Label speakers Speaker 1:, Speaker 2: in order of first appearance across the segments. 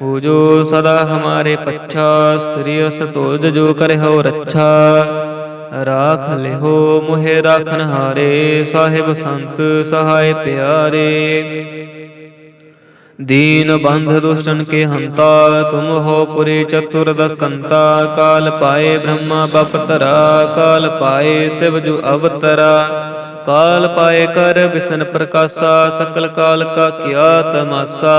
Speaker 1: पूजो सदा हमारे पच्छा श्रेयस तोज जो करे हो रच्छा राख ले हो मुहे राखन हारे साहिब संत सहाय प्यारे दीन बंध दुष्टन के हंता तुम हो पुरे चतुर्दश कंता काल पाए ब्रह्मा बपतरा काल पाए शिव जो अवतरा काल पाए कर विष्णु प्रकाशा सकल काल का क्या तमाशा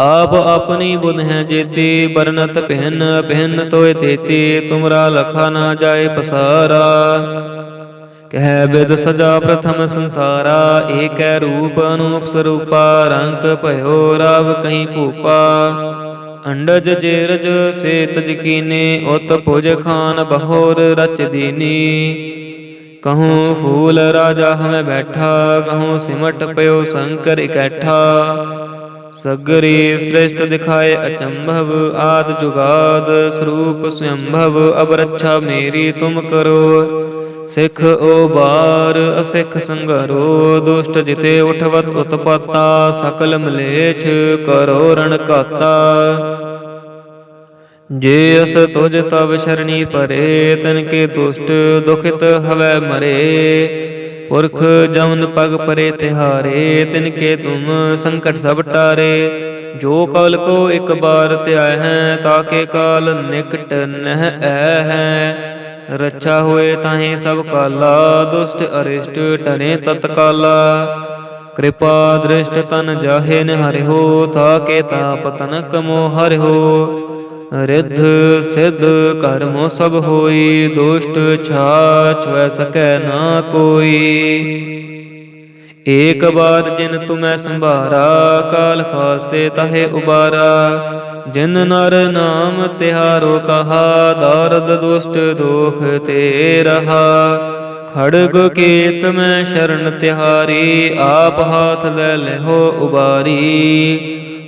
Speaker 1: ਆਪ ਆਪਣੀ ਬੁਧ ਹੈ ਜੇਤੀ, ਬਰਨਤ ਪਹਿਨ ਪਹਿਨ ਤੋਇ ਤੇਤੀ, ਤੁਮਰਾ ਲਖਾ ਨਾ ਜਾਏ ਪਸਾਰਾ। ਕਹਿ ਬਿਦ ਸਜਾ ਪ੍ਰਥਮ ਸੰਸਾਰਾ, ਏਕੈ ਰੂਪ ਅਨੂਪ ਸਰੂਪਾ ਰੰਗ ਭਇਓ ਰਵ ਕਹੀਂ ਭੂਪਾ। ਅੰਡਜ ਜੇਰਜ ਸੇਤ ਤਜ ਉਤ ਭੁਜ ਖਾਨ ਬਹੋਰ ਰਚ ਦੀਨੀ। ਕਹੂੰ ਫੂਲ ਰਾਜਾ ਹਮੇ ਬੈਠਾ, ਕਹੂੰ ਸਿਮਟ ਪਇਓ ਸ਼ੰਕਰ ਇਕੱਠਾ। ਸਗਰੀ ਸ੍ਰਿਸ਼ਟ ਦਿਖਾਏ ਅਚੰਭਵ ਆਦ ਜੁਗਾਦ ਸਰੂਪ ਸਯੰਭਵ ਅਬ ਰੱਛਾ ਮੇਰੀ ਤੁਮ ਕਰੋ। ਸਿੱਖ ਓ ਬਾਰ, ਅਸਿੱਖ ਸੰਗਰੋ, ਦੁਸ਼ਟ ਜਿਤੇ ਉਠਵਤ ਉਤਪਾਤਾ, ਸਕਲ ਮਲੇਛ ਕਰੋ ਰਣ ਕਾਤਾ ਜੇ ਅਸ ਤੁਜ ਤਵ ਸ਼ਰਣੀ ਪਰੇ, ਤਨ ਕੇ ਦੁਸ਼ਟ ਦੁਖਿਤ ਹਵੈ ਮਰੇ। ਪੁਰਖ ਜਮਨ ਪਗ ਪਰੇ ਤਿਹਾਰੇ ਤਿਨ ਕੇ ਤੁਮ ਸੰਕਟ ਸਭ ਟਾਰੇ। ਜੋ ਕਲ ਕੋ ਇੱਕ ਬਾਰ ਧਿਆਇ ਹੈ, ਤਾਕੇ ਕਾਲ ਨਿਕਟ ਨਹਿ ਐ ਹੈ। ਰੱਛਾ ਹੋਏ ਤਾਹੇ ਸਭ ਕਾਲਾ, ਦੁਸ਼ਟ ਅਰਿਸ਼ਟ ਟਰੇ ਤਤਕਾਲਾ। ਕਿਰਪਾ ਦ੍ਰਿਸ਼ਟ ਤਨ ਜਾਹੇ ਨ ਹਰਿਓ ਤਾਕੇ ਤਾਪ ਤਨ ਕਮੋ ਹਰਿਓ ਰਿੱਧ ਸਿੱਧ ਕਰਮੋ ਸਭ ਹੋਈ, ਦੁਸ਼ਟ ਛਾਛ ਵੈ ਸਕੈ ਨਾ ਕੋਈ। ਏਕ ਬਾਰ ਜਿਨ ਤੁਮੈ ਸੰਭਾਰਾ, ਕਾਲ ਫਾਸਤੇ ਤਹੇ ਉਬਾਰਾ। ਜਿਨ ਨਰ ਨਾਮ ਤਿਹਾਰੋ ਕਹਾ, ਦਰਦ ਦੁਸ਼ਟ ਦੋਖ ਤੇ ਰਹਾ। ਖੜਗ ਕੀਤ ਮੈਂ ਸ਼ਰਨ ਤਿਹਾਰੀ, ਆਪ ਹਾਥ ਲੈ ਲਹੋ ਉਬਾਰੀ।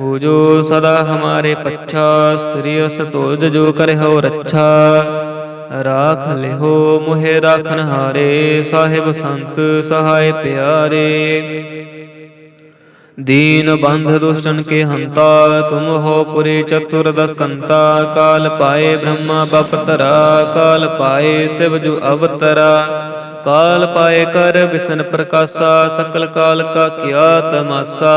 Speaker 1: ਹੋ ਜੋ ਸਦਾ ਹਮਾਰੇ ਪੱਛਾ ਸ੍ਰੀ ਅਸ ਤੋਜ ਜੋ ਕਰਹੁ ਰੱਛਾ ਰਾਖ ਲਿਹੋ ਮੁਹਿ ਰਾਖਨ ਹਾਰੇ ਸਾਹਿਬ ਸੰਤ ਸਹਾਇ ਪਿਆਰੇ ਦੀਨ ਬੰਧ ਦੁਸ਼ਟਨ ਕੇ ਹੰਤਾ ਤੁਮ ਹੋ ਪੁਰੇ ਚਤੁਰ ਦਸਕੰਤਾ ਕਾਲ ਪਾਏ ਬ੍ਰਹਮਾ ਬਪਤਰਾ ਕਾਲ ਪਾਏ ਸਿਵ ਜੁ ਅਵਤਰਾ ਕਾਲ ਪਾਏ ਕਰ ਵਿਸ਼ਨ ਪ੍ਰਕਾਸ਼ਾ ਸਕਲ ਕਾਲ ਕਾ ਕਿਆ ਤਮਾਸਾ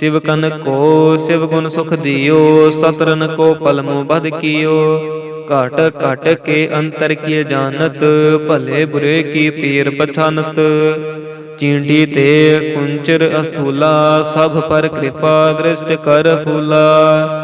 Speaker 1: ਸਿਵਕਨ ਕੋ, ਸਿਵ ਗੁਣ ਸੁਖ ਦਿਓ, ਸਤਰਨ ਕੋ ਪਲਮੋ ਬਦ ਕੀਓ। ਘਟ ਘਟ ਕੇ ਅੰਤਰ ਕੀ ਜਾਣਤ, ਭਲੇ ਬੁਰੇ ਕੀ ਪੀਰ ਪਛਾਨਤ। ਚੀਂਟੀ ਤੇ ਕੁੰਚਰ ਅਸਥੂਲਾ, ਸਭ ਪਰ ਕਿਰਪਾ ਦ੍ਰਿਸ਼ਟ ਕਰ ਫੂਲਾ।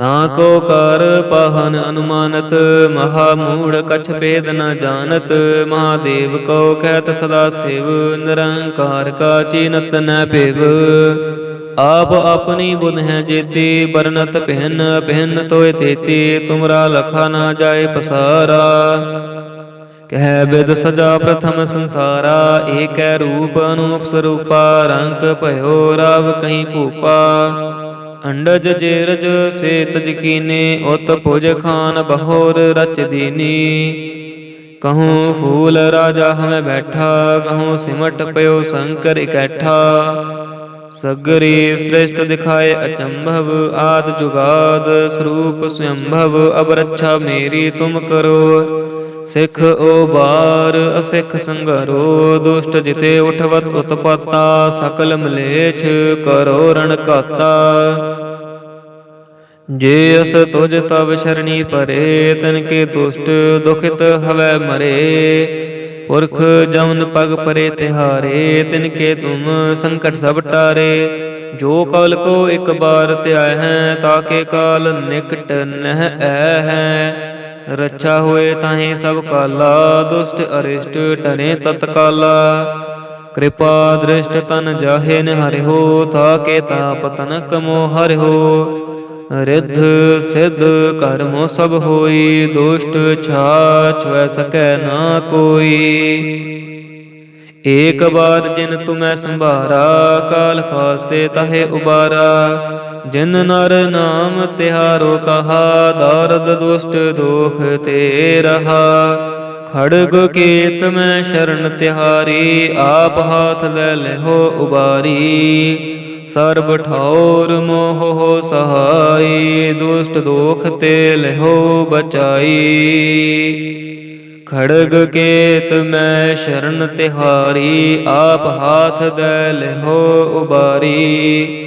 Speaker 1: ਤਾਂ ਕੋ ਕਰ ਪਹਨ ਅਨੁਮਾਨਤ ਮਹਾ ਮੂੜ ਕਛ ਭੇਦ ਨ ਜਾਣਤ। ਮਹਾਦੇਵ ਕੋ ਕਹਿਤ ਸਦਾ ਸਿਵ, ਨਿਰੰਕਾਰ ਕਾ ਚੀਨਤ ਨ ਭਿਵ। ਆਪ ਆਪਣੀ ਬੁਧ ਹੈ ਜੇਤੀ ਬਰਨਤ ਪਹਿਨ ਪਹਿਨ ਤੋਇ ਤੇਤੀ। ਤੁਮਰਾ ਲਖਾ ਨਾ ਜਾਏ ਪਸਾਰਾ। ਕਹਿ ਬਿਦ ਸਜਾ ਪ੍ਰਥਮ ਸੰਸਾਰਾ, ਏਕੈ ਰੂਪ ਅਨੂਪ ਸਰੂਪਾ, ਰੰਗ ਭਇਓ ਰਵ ਕਹੀਂ ਭੂਪਾ। ਅੰਡਜ ਜੇਰਜ ਸੇਤ ਜਕੀਨੇ, ਉਤ ਭੁਜ ਖਾਨ ਬਹੋਰ ਰਚ ਦੀਨੀ। ਕਹੂੰ ਫੂਲ ਰਾਜਾ ਹਮੇ ਬੈਠਾ, ਕਹੂੰ ਸਿਮਟ ਪਇਓ ਸ਼ੰਕਰ ਇਕੱਠਾ। ਸਗਰੀ ਸ੍ਰਿਸ਼ਟ ਦਿਖਾਏ ਅਚੰਭਵ, ਆਦ ਜੁਗਾਦ ਸਰੂਪ ਸਯੰਭਵ ਅਬ ਰੱਛਾ ਮੇਰੀ ਤੁਮ ਕਰੋ। ਸਿੱਖ ਓ ਬਾਰ ਅਸਿੱਖ ਸੰਗਰੋ, ਦੁਸ਼ਟ ਜਿਤੇ ਉਠਵਤ ਉਤਪਾਤਾ, ਸਕਲ ਮਲੇਛ ਕਰੋ ਰਣ ਘਾਤਾ। ਜੇ ਅਸ ਤੁਜ ਤਵ ਸ਼ਰਣੀ ਪਰੇ, ਤਨ ਕੇ ਦੁਸ਼ਟ ਦੁਖਿਤ ਹਵੈ ਮਰੇ। ਪੁਰਖ ਜਮਨ ਪਗ ਪਰੇ ਤਿਹਾਰੇ, ਤਿਨ ਕੇ ਤੁਮ ਸੰਕਟ ਸਭ ਟਾਰੇ। ਜੋ ਕਲ ਕੋ ਇੱਕ ਬਾਰ ਧਿਆਇ ਹੈ ਤਾਕੇ ਕਾਲ ਨਿਕਟ ਨਹਿ ਐ ਹੈ। ਰੱਛਾ ਹੋਏ ਤਾਹੇ ਸਭ ਕਾਲਾ, ਦੁਸ਼ਟ ਅਰਿਸ਼ਟ ਟਨੇ ਤਤਕਾਲਾ। ਕਿਰਪਾ ਦ੍ਰਿਸ਼ਟ ਤਨ ਜਾਹੇ ਨ ਹਰਿਓ ਤਾਕੇ ਤਾਪ ਤਨਕ ਮੋ ਹਰਿਓ ਰਿੱਧ ਸਿੱਧ ਕਰਮੋ ਸਭ ਹੋਈ, ਦੁਸ਼ਟ ਛਾ ਛੁਐ ਸਕੈ ਨਾ ਕੋਈ। ਏਕ ਬਾਰ ਜਿਨ ਤੁਮੈ ਸੰਭਾਰਾ, ਕਾਲ ਫਾਸਤੇ ਤਹੇ ਉਬਾਰਾ। ਜਿਨ ਨਰ ਨਾਮ ਤਿਹਾਰੋ ਕਹਾ, ਦਰਦ ਦੁਸ਼ਟ ਦੋਖ ਤੇ ਰਹਾ। ਖੜਗ ਕੇਤ ਮੈਂ ਸ਼ਰਨ ਤਿਹਾਰੀ, ਆਪ ਹਾਥ ਲੈ ਲਿਹੋ ਉਬਾਰੀ। ਸਰਬ ਠੌਰ ਮੋਹ ਹੋ ਸਹਾਈ, ਦੁਸ਼ਟ ਦੋਖ ਤੇ ਲਿਹੋ ਬਚਾਈ। ਖੜਗ ਕੇਤ ਮੈਂ ਸ਼ਰਨ ਤਿਹਾਰੀ, ਆਪ ਹਾਥ ਦੇ ਲਿਹੋ ਉਬਾਰੀ।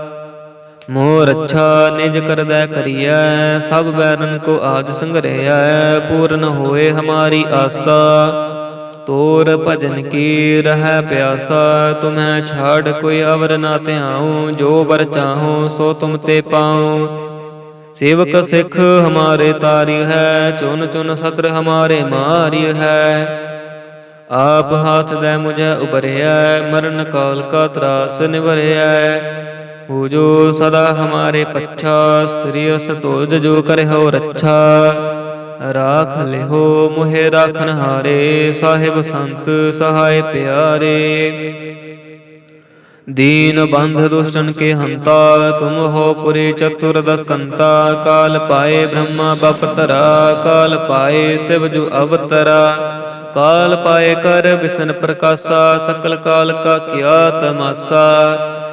Speaker 1: ਮੋਰ ਅੱਛਾ ਨਿਜ ਕਰਦੈ ਕਰੀਐ, ਸਭ ਬੈਰਨ ਕੋ ਆਜ ਸੰਗਰਹਿਐ, ਪੂਰਨ ਹੋਏ ਹਮਾਰੀ ਆਸਾ। ਤੋਰ ਭਜਨ ਕੀ ਰਹਿ ਪਿਆਸਾ, ਤੁਮੈ ਛਾੜ ਕੋਈ ਅਵਰ ਨਾ ਧਿਆਉ, ਜੋ ਬਰ ਚਾਹੋ ਸੋ ਤੁਮ ਤੇ ਪਾਉ। ਸੇਵਕ ਸਿੱਖ ਹਮਾਰੇ ਤਾਰੀ ਹੈ, ਚੁਨ ਚੁਨ ਸਤਰ ਹਮਾਰੇ ਮਾਰੀ ਹੈ। ਆਪ ਹਾਥ ਦੇ ਮੁਝੇ ਉਬਰਿਆ ਮਰਨ ਕਾਲ ਕਾ ਤਰਾਸ ਨਿਵਰਿਆ ਹੋ ਜੋ ਸਦਾ ਹਮਾਰੇ ਪੱਛਾ ਸ੍ਰੀ ਅਸਤੋਜ ਜੋ ਕਰਹਿਓ ਰੱਛਾ ਰਾਖ ਲਿਹੋ ਮੁਹੇ ਰਾਖਨ ਹਾਰੇ ਸਾਹਿਬ ਸੰਤ ਸਹਾਇ ਪਿਆਰੇ ਦੀਨ ਬੰਧ ਦੁਸ਼ਟਨ ਕੇ ਹੰਤਾ ਤੁਮ ਹੋ ਪੁਰੇ ਚਤੁਰ ਦਸਕੰਤਾ ਕਾਲ ਪਾਏ ਬ੍ਰਹਮਾ ਬਪਤਰਾ ਕਾਲ ਪਾਏ ਸਿਵ ਜੁ ਅਵਤਰਾ ਕਾਲ ਪਾਏ ਕਰ ਵਿਸ਼ਨ ਪ੍ਰਕਾਸ਼ਾ ਸਕਲ ਕਾਲ ਕਾ ਕਿਆ ਤਮਾਸਾ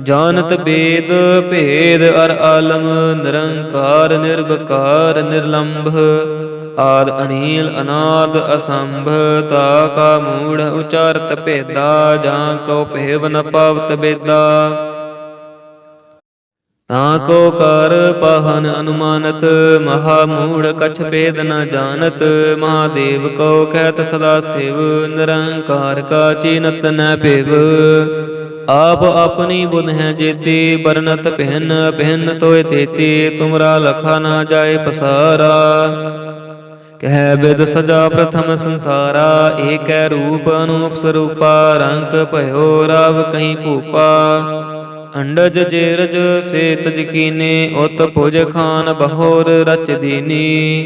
Speaker 1: ਜਾਣਤ ਬੇਦ ਭੇਦ ਅਰ ਆਲਮ, ਨਿਰੰਕਾਰ, ਨਿਰਵਕਾਰ, ਨਿਰਲੰਭ। ਆਦ ਅਨੀਲ, ਅਨਾਦ, ਅਸੰਭ। ਤਾ ਕਾ ਮੂੜ, ਉਚਾਰਤ ਭੇਦਾ, ਜਾਂ ਕਉ ਭੇਵ ਨ ਪਾਵਤ ਬੇਦਾ। ਤਾਂ ਕੋ ਕਰ ਪਹਨ ਅਨੁਮਾਨਤ, ਮਹਾ ਮੂੜ ਕਛ ਭੇਦ ਨ ਜਾਣਤ। ਮਹਾਦੇਵ ਕੋ ਕਹਿਤ ਸਦਾ ਸਿਵ, ਨਿਰੰਕਾਰ ਕਾ ਚੀਨਤ ਨ ਭਿਵ। ਆਪ ਆਪਣੀ ਬੁਨ ਹੈ ਜੇਤੀ ਬਰਨਤ ਪਹਿਨ ਪਹਿਨ ਤੋਇ ਤੇਤੀ, ਤੁਮਰਾ ਲਖਾ ਨਾ ਜਾਏ ਪਸਾਰਾ। ਕਹਿ ਬਿਦ ਸਜਾ ਪ੍ਰਥਮ ਸੰਸਾਰਾ, ਏਕੈ ਰੂਪ ਅਨੂਪ ਸਰੂਪਾ ਰੰਗ ਭਇਓ ਰਵ ਕਹੀਂ ਭੂਪਾ। ਅੰਡਜ ਜੇਰਜ ਸੇਤ ਜਕੀਨੇ, ਉਤ ਭੁਜ ਖਾਨ ਬਹੋਰ ਰਚ ਦੀਨੀ।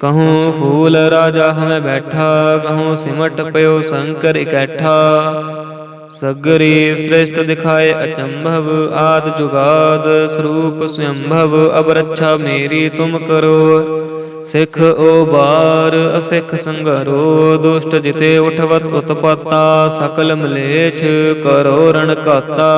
Speaker 1: ਕਹੂੰ ਫੂਲ ਰਾਜਾ ਹਮੇ ਬੈਠਾ, ਕਹੂੰ ਸਿਮਟ ਪਇਓ ਸ਼ੰਕਰ ਇਕੱਠਾ। ਸਗਰੀ ਸ੍ਰਿਸ਼ਟ ਦਿਖਾਏ ਅਚੰਭਵ ਆਦ ਜੁਗਾਦ ਸਰੂਪ ਸਯੰਭਵ ਅਬ ਰੱਛਾ ਮੇਰੀ ਤੁਮ ਕਰੋ। ਸਿੱਖ ਬਾਰ, ਅਸਿੱਖ ਸੰਗਰੋ, ਦੁਸ਼ਟ ਜਿਤੇ ਉਠਵਤ ਉਤਪਾਤਾ, ਸਕਲ ਮਲੇਛ ਕਰੋ ਰਣ ਕਾਤਾ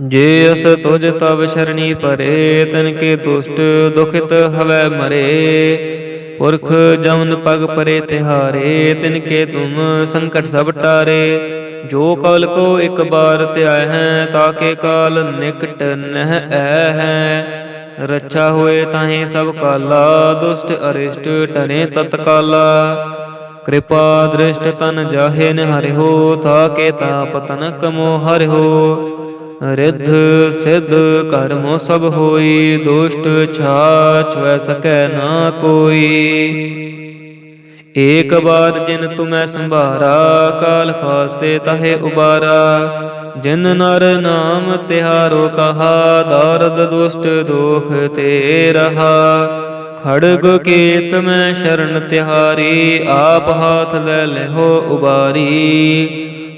Speaker 1: ਜੇ ਅਸ ਤੁਜ ਤਵ ਸ਼ਰਣੀ ਪਰੇ, ਤਨ ਕੇ ਦੁਸ਼ਟ ਦੁਖਿਤ ਹਵੈ ਮਰੇ। ਪੁਰਖ ਜਮਨ ਪਗ ਪਰੇ ਤਿਹਾਰੇ, ਤਿਨ ਕੇ ਤੁਮ ਸੰਕਟ ਸਭ ਟਾਰੇ। ਜੋ ਕਲ ਕੋ ਇੱਕ ਬਾਰ ਧਿਆਇ ਹੈ ਤਾਕੇ ਕਾਲ ਨਿਕਟ ਨਹਿ ਐ ਹੈ। ਰੱਛਾ ਹੋਏ ਤਾਹੇ ਸਭ ਕਾਲਾ, ਦੁਸ਼ਟ ਅਰਿਸ਼ਟ ਟਰੇ ਤਤਕਾਲਾ। ਕਿਰਪਾ ਦ੍ਰਿਸ਼ਟ ਤਨ ਜਾਹੇ ਨ ਹਰਿਓ ਤਾਕੇ ਤਾਪ ਤਨ ਕਮੋ ਹੋ ਰਿੱਧ ਸਿੱਧ ਕਰਮੋ ਸਭ ਹੋਈ, ਦੁਸ਼ਟ ਛਾਛ ਵੈ ਸਕੈ ਨਾ ਕੋਈ। ਏਕ ਬਾਰ ਜਿਨ ਤੁਮੈ ਸੰਭਾਰਾ, ਕਾਲ ਫਾਸਤੇ ਤਹੇ ਉਬਾਰਾ। ਜਿਨ ਨਰ ਨਾਮ ਤਿਹਾਰੋ ਕਹਾ, ਦਰਦ ਦੁਸ਼ਟ ਦੋਖ ਤੇ ਰਹਾ। ਖੜਗ ਕੇਤ ਮੈਂ ਸ਼ਰਨ ਤਿਹਾਰੀ, ਆਪ ਹਾਥ ਲੈ ਲਹੋ ਉਬਾਰੀ।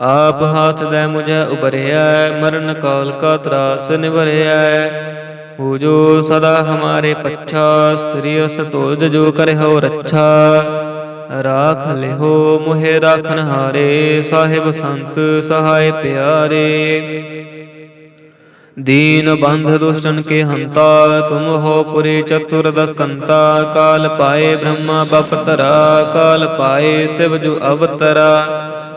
Speaker 1: ਆਪ ਹਾਥ ਦੇ ਮੁਝੇ ਉਬਰਿਆ ਮਰਨ ਕਾਲ ਕਾ ਤਰਾਸ ਨਿਵਰਿਆ ਹੋ ਜੋ ਸਦਾ ਹਮਾਰੇ ਪੱਛਾ, ਸ੍ਰੀ ਸਤੋਜ ਜੋ ਕਰਹਿਓ ਰੱਛਾ। ਰਾਖ ਲਿਹੋ ਮੁਹੇ ਰਾਖਨ ਹਾਰੇ, ਸਾਹਿਬ ਸੰਤ ਸਹਾਇ ਪਿਆਰੇ। ਦੀਨ ਬੰਧ ਦੁਸ਼ਟਨ ਕੇ ਹੰਤਾ, ਤੁਮ ਹੋ ਪੁਰੇ ਚਤੁਰ ਦਸਕੰਤਾ। ਕਾਲ ਪਾਏ ਬ੍ਰਹਮਾ ਬਪਤਰਾ, ਕਾਲ ਪਾਏ ਸਿਵ ਜੁ ਅਵਤਰਾ।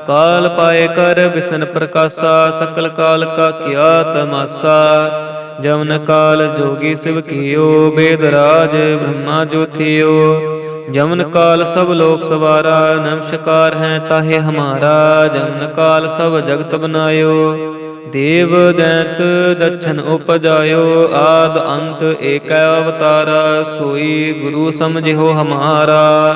Speaker 1: ਕਾਲ ਪਾਏ ਕਰ ਬਿਸ਼ਨ ਪ੍ਰਕਾਸ਼ਾ, ਸਕਲ ਕਾਲ ਕਾ ਕਿਆ ਤਮਾਸਾ। ਜਮਨ ਕਾਲ ਜੋਗੀ ਸਿਵ ਕੀਓ, ਬੇਦ ਰਾਜ ਬ੍ਰਹਮਾ ਜੋਤਿਓ ਜਮਨ ਕਾਲ ਸਭ ਲੋਕ ਸਵਾਰਾ, ਨਮਸਕਾਰ ਹੈ ਤਾਹੇ ਹਮਾਰਾ। ਜਮਨ ਕਾਲ ਸਭ ਜਗਤ ਬਨਾਇਓ। ਦੇਵ ਦੈਂਤ ਦਛਨ ਉਪਜਾਇਓ, ਆਦ ਅੰਤ ਏਕੈ ਅਵਤਾਰਾ। ਸੋਈ ਗੁਰੂ ਸਮਝਿਓ ਹਮਾਰਾ।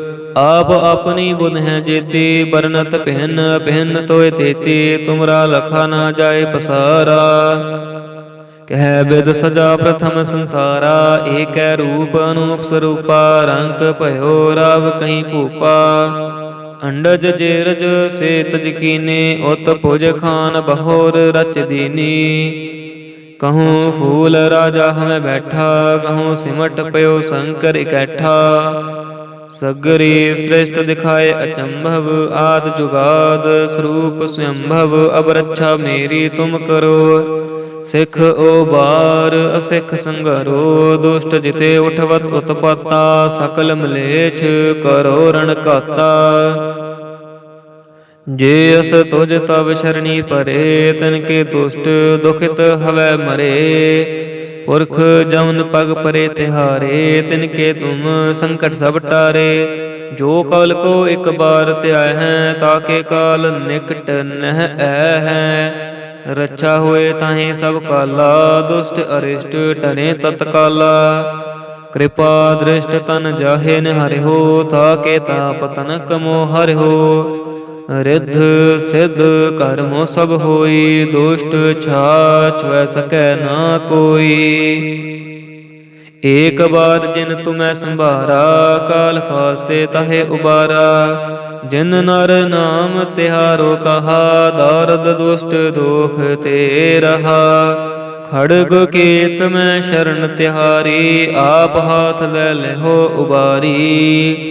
Speaker 1: ਆਪ ਆਪਣੀ ਬੁਨ ਹੈ ਜੇਤੀ ਬਰਨਤ ਪਹਿਨ ਪਹਿਨ ਤੋਏ ਤੇਤੀ, ਤੁਮਰਾ ਲਖਾ ਨਾ ਜਾਏ ਪਸਾਰਾ। ਕਹਿ ਬਿਦ ਸਜਾ ਪ੍ਰਥਮ ਸੰਸਾਰਾ, ਏਕੈ ਰੂਪ ਅਨੂਪ ਸਰੂਪਾ, ਰੰਗ ਭਇਓ ਰਾਵ ਕਹੀਂ ਭੂਪਾ। ਅੰਡਜ ਜੇਰਜ ਸੇਤ ਤਜ ਉਤ ਭੁਜ ਖਾਨ ਬਹੋਰ ਰਚ ਦੀਨੀ। ਕਹੂੰ ਫੂਲ ਰਾਜਾ ਹਮੇ ਬੈਠਾ, ਕਹੂੰ ਸਿਮਟ ਪਇਓ ਸ਼ੰਕਰ ਇਕੱਠਾ। ਸਗਰੀ ਸ੍ਰਿਸ਼ਟ ਦਿਖਾਏ ਅਚੰਭਵ ਆਦ ਜੁਗਾਦ ਸਰੂਪ ਸਯੰਭਵ ਅਬ ਰੱਛਾ ਮੇਰੀ ਤੁਮ ਕਰੋ। ਸਿੱਖ ਓ ਬਾਰ, ਅਸਿੱਖ ਸੰਗਰੋ, ਦੁਸ਼ਟ ਜਿਤੇ ਉਠਵਤ ਉਤਪਾਤਾ, ਸਕਲ ਮਲੇਛ ਕਰੋ ਰਣ ਘਾਤਾ ਜੇ ਅਸ ਤੁਜ ਤਵ ਸ਼ਰਣੀ ਪਰੇ, ਤਨ ਕੇ ਦੁਸ਼ਟ ਦੁਖਿਤ ਹਵੈ ਮਰੇ। ਪੁਰਖ ਜਮਨ ਪਗ ਪਰੇ ਤਿਹਾਰੇ, ਤਿਨ ਕੇ ਤੁਮ ਸੰਕਟ ਸਭ ਟਾਰੇ। ਜੋ ਕਲ ਕੋ ਇੱਕ ਬਾਰ ਧਿਆਇ ਹੈ ਤਾਕੇ ਕਾਲ ਨਿਕਟ ਨਹਿ ਐ ਹੈ। ਰੱਛਾ ਹੋਏ ਤਾਹੇ ਸਭ ਕਾਲਾ, ਦੁਸ਼ਟ ਅਰਿਸ਼ਟ ਟਰੇ ਤਤਕਾਲਾ ਕਿਰਪਾ ਦ੍ਰਿਸ਼ਟ ਤਨ ਜਾਹੇ ਨ ਹਰਿਓ ਤਾਕੇ ਤਾਪ ਤਨ ਕਮੋ ਹਰਿਓ ਰਿੱਧ ਸਿੱਧ ਕਰਮੋ ਸਭ ਹੋਈ, ਦੁਸ਼ਟ ਛਾਛ ਵੈ ਸਕੈ ਨਾ ਕੋਈ। ਏਕ ਬਾਰ ਜਿਨ ਤੁਮੈ ਸੰਭਾਰਾ, ਕਾਲ ਫਾਸਤੇ ਤਹੇ ਉਬਾਰਾ। ਜਿਨ ਨਰ ਨਾਮ ਤਿਹਾਰੋ ਕਹਾ, ਦਰਦ ਦੁਸ਼ਟ ਦੋਖ ਤੇ ਰਹਾ। ਖੜਗ ਕੀਤ ਮੈਂ ਸ਼ਰਨ ਤਿਹਾਰੀ, ਆਪ ਹਾਥ ਲੈ ਲਿਹੋ ਉਬਾਰੀ।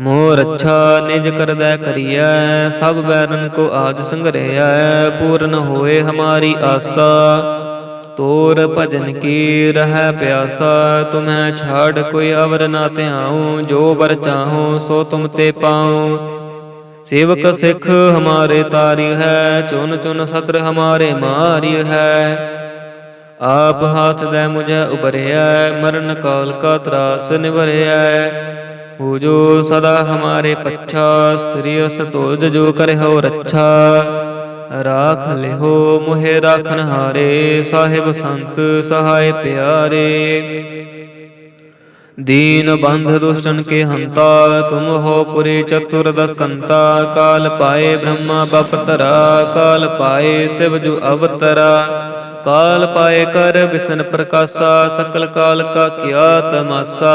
Speaker 1: ਮੋਰ ਅੱਛਾ ਨਿਜ ਕਰਦੈ ਕਰੀਐ, ਸਭ ਬੈਰਨ ਕੋ ਆਜ ਸੰਗਰਹਿਐ, ਪੂਰਨ ਹੋਏ ਹਮਾਰੀ ਆਸਾ। ਤੋਰ ਭਜਨ ਕੀ ਰਹਿ ਪਿਆਸਾ, ਤੁਮੈ ਛਾੜ ਕੋਈ ਅਵਰ ਨਾ ਧਿਆਉ, ਜੋ ਵਰ ਚਾਹੋ ਸੋ ਤੁਮ ਤੇ ਪਾਉ। ਸੇਵਕ ਸਿੱਖ ਹਮਾਰੇ ਤਾਰੀ ਹੈ, ਚੁਨ ਚੁਨ ਸਤਰ ਹਮਾਰੇ ਮਾਰੀ ਹੈ। ਆਪ ਹਾਥ ਦੇ ਮੁਝੇ ਉਬਰਿਆ ਮਰਨ ਕਾਲ ਕਾ ਤਰਾਸ ਨਿਵਰਿਆ ਹੋ ਜੋ ਸਦਾ ਹਮਾਰੇ ਪੱਛਾ ਸ੍ਰੀ ਅਸ ਤੁਜ ਜੋ ਕਰਿਓ ਰੱਛਾ ਰਾਖ ਲਿਹੋ ਮੁਹਿ ਰਾਖਨ ਹਾਰੇ ਸਾਹਿਬ ਸੰਤ ਸਹਾਇ ਪਿਆਰੇ ਦੀਨ ਬੰਧ ਦੁਸ਼ਟਨ ਕੇ ਹੰਤਾ ਤੁਮ ਹੋ ਪੁਰੀ ਚਤੁਰ ਦਸ ਕਾਲ ਪਾਏ ਬ੍ਰਹਮਾ ਬਪਤਰਾ ਕਾਲ ਪਾਏ ਸਿਵ ਜੁ ਅਵਤਰਾ ਕਾਲ ਪਾਏ ਕਰ ਵਿਸ਼ਨ ਪ੍ਰਕਾਸ਼ਾ ਸਕਲ ਕਾਲ ਕਾ ਕੀਆ ਤਮਾਸਾ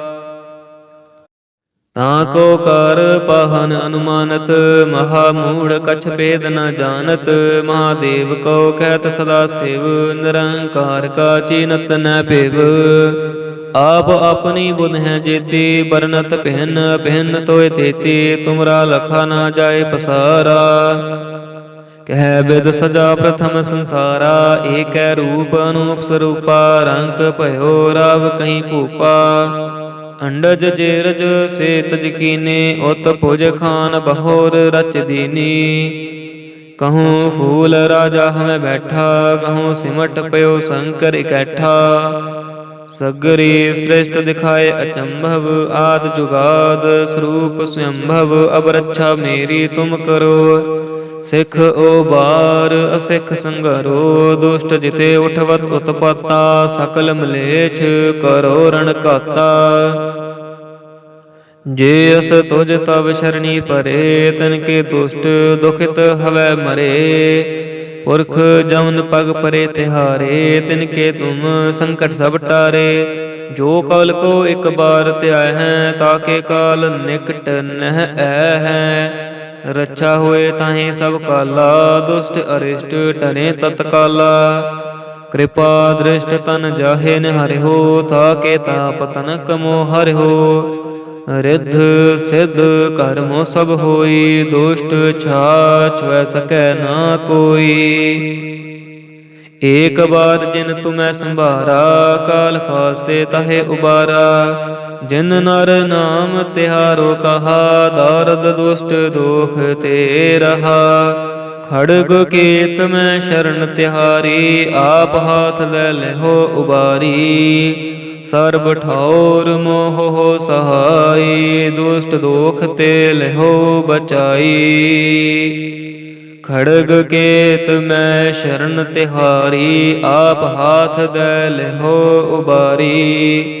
Speaker 1: ਤਾਂ ਕੋ ਕਰ ਪਹਨ ਅਨੁਮਾਨਤ ਮਹਾ ਮੂੜ ਕਛ ਭੇਦ ਨ ਜਾਣਤ। ਮਹਾਦੇਵ ਕੋ ਕਹਿਤ ਸਦਾ ਸਿਵ, ਨਿਰੰਕਾਰ ਕਾ ਚੀਨਤ ਨ ਭਿਵ। ਆਪ ਆਪਣੀ ਬੁਧ ਹੈ ਜੇਤੀ ਬਰਨਤ ਪਹਿਨ ਪਹਿਨ ਤੋਇ ਤੇਤੀ, ਤੁਮਰਾ ਲਖਾ ਨਾ ਜਾਏ ਪਸਾਰਾ। ਕਹਿ ਬਿਦ ਸਜਾ ਪ੍ਰਥਮ ਸੰਸਾਰਾ, ਏਕੈ ਰੂਪ ਅਨੂਪ ਸਰੂਪਾ, ਰੰਗ ਭਇਓ ਰਾਵ ਕਹੀਂ ਭੂਪਾ। ਅੰਡਜ ਜੇਰਜ ਸੇ ਤਜ ਉਤ ਭੁਜ ਖਾਨ ਬਹੋਰ ਰਚ ਦੀਨੀ। ਕਹੂੰ ਫੂਲ ਰਾਜਾ ਹਮੇ ਬੈਠਾ, ਕਹੂੰ ਸਿਮਟ ਪਇਓ ਸ਼ੰਕਰ ਇਕੱਠਾ। ਸਗਰੀ ਸ੍ਰਿਸ਼ਟ ਦਿਖਾਏ ਅਚੰਭਵ, ਆਦ ਜੁਗਾਦ ਸਰੂਪ ਸਯੰਭਵ ਅਬ ਰੱਛਾ ਮੇਰੀ ਤੁਮ ਕਰੋ। ਸਿੱਖ ਉਬਾਰ, ਅਸਿੱਖ ਸੰਗਰੋ, ਦੁਸ਼ਟ ਜਿਤੇ ਉਠਵਤ ਉਤਪਾਤਾ, ਸਕਲ ਮਲੇਛ ਕਰੋ ਰਣ ਘਾਤਾ। ਜੇ ਅਸ ਤੁਜ ਤਵ ਸ਼ਰਣੀ ਪਰੇ, ਤਨ ਕੇ ਦੁਸ਼ਟ ਦੁਖਿਤ ਹਵੈ ਮਰੇ। ਪੁਰਖ ਜਮਨ ਪਗ ਪਰੇ ਤਿਹਾਰੇ, ਤਿਨ ਕੇ ਤੁਮ ਸੰਕਟ ਸਭ ਟਾਰੇ। ਜੋ ਕਲ ਕੋ ਇੱਕ ਬਾਰ ਧਿਆਇ ਹੈ ਤਾਕੇ ਕਾਲ ਨਿਕਟ ਨਹਿ ਐ ਹੈ। ਰੱਛਾ ਹੋਏ ਤਾਹੇ ਸਭ ਕਾਲਾ, ਦੁਸ਼ਟ ਅਰਿਸ਼ਟ ਟਰੇ ਤਤਕਾਲਾ। ਕਿਰਪਾ ਦ੍ਰਿਸ਼ਟ ਤਨ ਜਾਹੇ ਨ ਹਰਿਓ ਤਾਕੇ ਤਾਪ ਤਨ ਕਮੋ ਹਰਿਓ ਰਿੱਧ ਸਿੱਧ ਕਰਮੋ ਸਭ ਹੋਈ, ਦੁਸ਼ਟ ਛਾਛ ਵੈ ਸਕੈ ਨਾ ਕੋਈ। ਏਕ ਬਾਰ ਜਿਨ ਤੁਮੈ ਸੰਭਾਰਾ, ਕਾਲ ਫਾਸਤੇ ਤਹੇ ਉਬਾਰਾ। ਜਿਨ ਨਰ ਨਾਮ ਤਿਹਾਰੋ ਕਹਾ, ਦਰਦ ਦੁਸ਼ਟ ਦੋਖ ਤੇ ਰਹਾ। ਖੜਗ ਕੇਤ ਮੈਂ ਸ਼ਰਨ ਤਿਹਾਰੀ, ਆਪ ਹਾਥ ਲੈ ਲਿਹੋ ਉਬਾਰੀ। ਸਰਬ ਠੌਰ ਮੋਹ ਹੋ ਸਹਾਈ, ਦੁਸ਼ਟ ਦੋਖ ਤੇ ਲਿਹੋ ਬਚਾਈ। ਖੜਗ ਕੇਤ ਮੈਂ ਸ਼ਰਨ ਤਿਹਾਰੀ, ਆਪ ਹਾਥ ਦੇ ਲਿਹੋ ਉਬਾਰੀ।